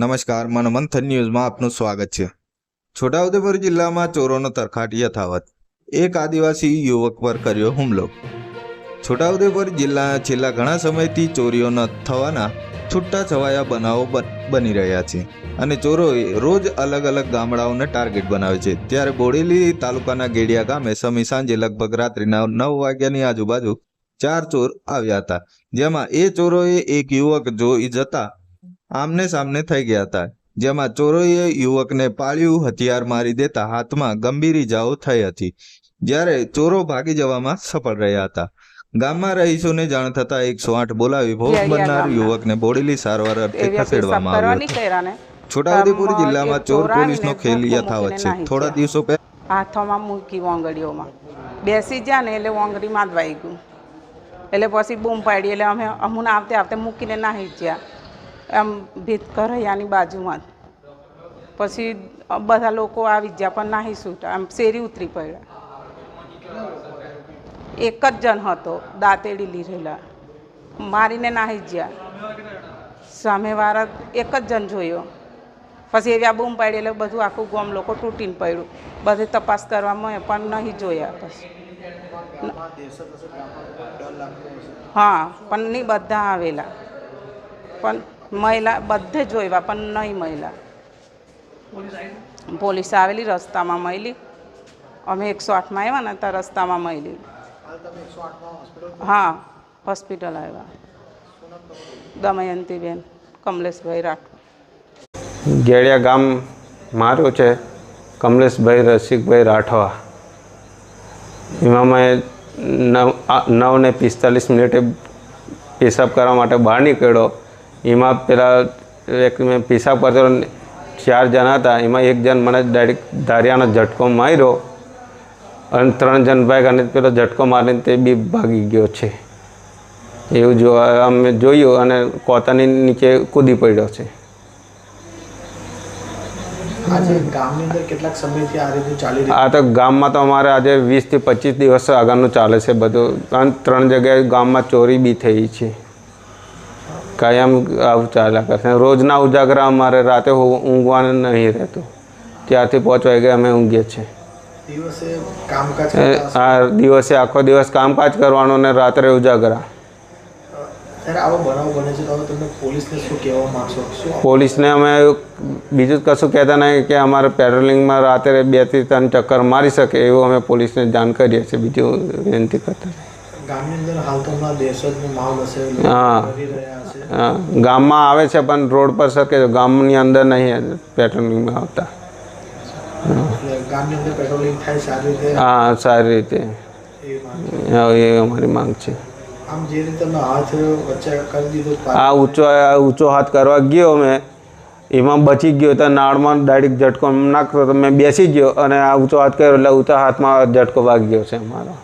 નમસ્કાર મનમંથન ન્યૂઝમાં આપનું સ્વાગત છે. છોટાઉદેપુર જિલ્લામાં ચોરોનો તરખાટ યથાવત. એક આદિવાસી યુવક પર કર્યો હુમલો. છોટાઉદેપુર જિલ્લા છેલ્લા ઘણા સમયથી ચોરીઓ ન થવાના છૂટા છવાયા બનાવો બની રહ્યા છે અને ચોરોએ રોજ અલગ અલગ ગામડાઓને ટાર્ગેટ બનાવે છે. ત્યારે બોડેલી તાલુકાના ગેડિયા ગામે સમી સાંજે લગભગ રાત્રિના નવ વાગ્યાની આજુબાજુ ચાર ચોર આવ્યા હતા. જેમાં એ ચોરોએ એક યુવક જોઈ જતા આમને સામને થઈ ગયા હતા. જેમાં ચોરોએ યુવકને પાળ્યું હથિયાર મારી દેતા હાથમાં ગંભીર ઇજાઓ થઈ હતી. જ્યારે ચોરો ભાગી જવામાં સફળ રહ્યા હતા. ગામમાં રહીશોને જાણ થતા એકસો આઠ બોલાવી ભોગ બનનાર યુવકને બોડેલી સારવાર અર્થે ખસેડવામાં આવ્યો છોટાઉદેપુર જિલ્લામાં ચોર પોલીસનો ખેલ યથાવત છે. થોડા દિવસો પહેલા હાથોમાં મૂકી વોંગડીઓમાં. બેસી ગયા ને એટલે વોંગડીમાં જ વાઈ ગયું. એટલે પછી બૂમ પાડી એટલે અમે અમુને આવતે આવતે મૂકીને નાહી ગયા એમ ભીત કરૈયાની બાજુમાં પછી બધા લોકો ગયા પણ નાહી છૂટા આમ શેરી ઉતરી પડ્યા. એક જ જણ હતો દાંતેડી લીધેલા. મારીને નાહી ગયા. સામેવાળા એક જ જણ જોયો. પછી એવી આ બૂમ પાડી એટલે બધું આખું ગોમ લોકો તૂટીને પડ્યું. બધે તપાસ કરવામાં પણ નહીં જોયા પછી. હા, પણ નહીં બધા આવેલા. પણ મહિલા બધે જોયા પણ નહીં મહિલા. પોલીસ આવેલી, રસ્તામાં મળી અમે એકસો આઠમાં આવ્યા ને, ત્યાં રસ્તામાં મળી હા, હોસ્પિટલ આવ્યા. દમયંતીબેન, કમલેશભાઈ રાઠોડ. ગેડિયા ગામ મારું છે, કમલેશભાઈ રસિકભાઈ રાઠવા. એમાં મેં નવ નવ ને પિસ્તાલીસ મિનિટે પેશાબ કરવા માટે બહાર નીકળ્યો. એમાં પેલા એક મેં પેશાબ કરતો ચાર જણા હતા. એમાં એક જણ મને ડાયરેક્ટ ધારિયાનો ઝટકો માર્યો અને ત્રણ જણ ભાઈ અને પેલો ઝટકો મારીને તે બી ભાગી ગયો છે. એવું જો અમે જોયું અને કોતાની નીચે કૂદી પડ્યો છે. આ તો ગામમાં તો અમારે આજે વીસથી પચીસ દિવસ આગળનું ચાલે છે બધું. અને ત્રણ જગ્યાએ ગામમાં ચોરી બી થઈ છે. કાયમ આવું ચાલ્યા કરશે. રોજના ઉજાગરા અમારે રાતે ઊંઘવાનું નહીં રહેતું. ત્યારથી પાંચ વાગે અમે ઊંઘીએ છીએ. આ દિવસે આખો દિવસ કામકાજ કરવાનું ને રાત્રે ઉજાગરા. પોલીસને અમે બીજું કશું કહેતા નહીં કે અમારે પેટ્રોલિંગમાં રાત્રે બેથી ત્રણ ચક્કર મારી શકે એવું અમે પોલીસને જાણ કરીએ છીએ બીજું વિનંતી કરતા હા. હા, ગામમાં આવે છે પણ રોડ પર છે. ગામની અંદર નહીં પેટ્રોલિંગમાં આવતા. હા સારી રીતે. હા, એ અમારી માંગ છે. આ ઊંચો ઊંચો હાથ કરવા ગયો મેં એમાં બચી ગયો તો નાળમાં ડાયરેક્ટ ઝટકો નાખતો તો મેં બેસી ગયો અને આ ઊંચો હાથ કર્યો એટલે ઊંચા હાથમાં ઝટકો વાગી ગયો છે મારો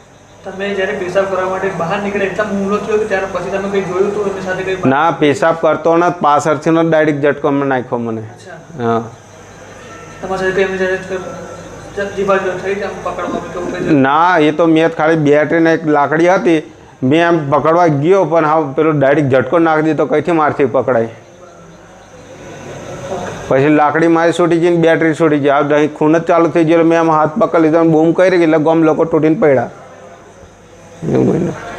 તમે જ્યારે પેશાબ કરવા માટે બહાર નીકળે એકદમ હુમલો થયો કે ત્યારે પછી તમે કંઈ જોયું હતું એમની સાથે કંઈ ના પેશાબ કરતો ને પાછળથી નો ડાયરેક્ટ ઝટકો મેં નાખ્યો મને. અચ્છા. હા. તમારા સાથે કંઈ એમની જ્યારે જીભાજી થઈ જાય પકડવામાં કે એવું કંઈ ના એ તો મેં ખાલી બેટરીને એક લાકડી હતી મેં એમ પકડવા ગયો પણ હા પેલો ડાયરેક્ટ ઝટકો નાખી દીધો કઈથી મારથી પકડાય? પછી લાકડી મારી છૂટી ગઈ ને બેટરી છૂટી ગઈ. આ અહીં ખૂન જ ચાલુ થઈ ગયો એટલે મેં આમ હાથ પકડી લીધો અને બૂમ કરી એટલે ગમ લોકો તૂટીને પડ્યા. એવું બન્યું